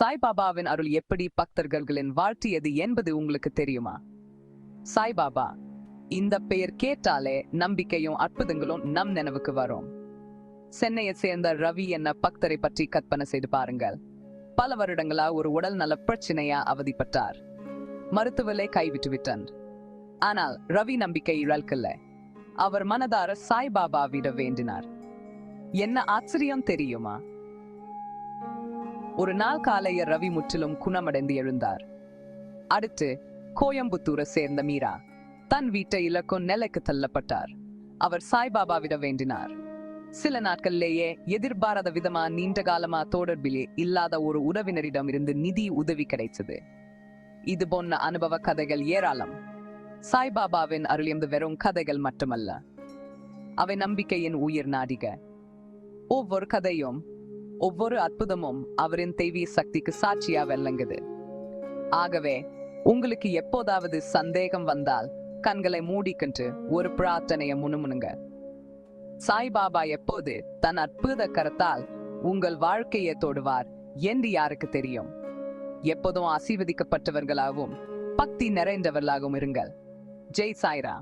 சாய்பாபாவின் அருள் எப்படி பக்தர்களின் வாழ்த்தியது என்பது உங்களுக்கு தெரியுமா? சாய்பாபா இந்த பெயர் கேட்டாலே நம்பிக்கையும் அற்புதங்களும் நம் நினைவுக்கு வரும். சென்னையை சேர்ந்த ரவி என்ன பக்தரை பற்றி கற்பனை செய்து பாருங்கள். பல வருடங்களா ஒரு உடல் நல பிரச்சனையா அவதிப்பட்டார். மருத்துவரை கைவிட்டு விட்டார் ஆனால் ரவி நம்பிக்கை இழக்கல்ல அவர் மனதார சாய்பாபாவிட வேண்டினார். என்ன ஆச்சரியம் தெரியுமா? ஒரு நாள் காலைய ரவி முற்றிலும் குணமடைந்து எழுந்தார். அடுத்து கோயம்புத்தூரை சேர்ந்த மீரா தன் வீட்டை இலக்கும் நிலைக்கு தள்ளப்பட்டார். அவர் சாய்பாபாவிட வேண்டினார். சில நாட்களிலேயே எதிர்பாராத விதமா நீண்ட காலமா தொடர்பிலே இல்லாத ஒரு உறவினரிடம் இருந்து நிதி உதவி கிடைத்தது. இது போன்ற அனுபவ கதைகள் ஏராளம். சாய்பாபாவின் அருளியந்து வெறும் கதைகள் மட்டுமல்ல. அவை நம்பிக்கையின் உயிர் நாடிக. ஒவ்வொரு கதையும் ஒவ்வொரு அற்புதமும் அவரின் தெய்வீ சக்திக்கு சாட்சியா வெல்லங்குது ஆகவே உங்களுக்கு எப்போதாவது சந்தேகம் வந்தால் கண்களை மூடிக்கொண்டு ஒரு பிரார்த்தனையை முணுமுணுங்க. சாய்பாபா எப்போது தன் அற்புத கரத்தால் உங்கள் வாழ்க்கையை தொடுவார் என்று யாருக்கு தெரியும்? எப்போதும் ஆசீர்வதிக்கப்பட்டவர்களாகவும் பக்தி நிறைந்தவர்களாகவும் இருங்கள். ஜெய் சாய்ரா.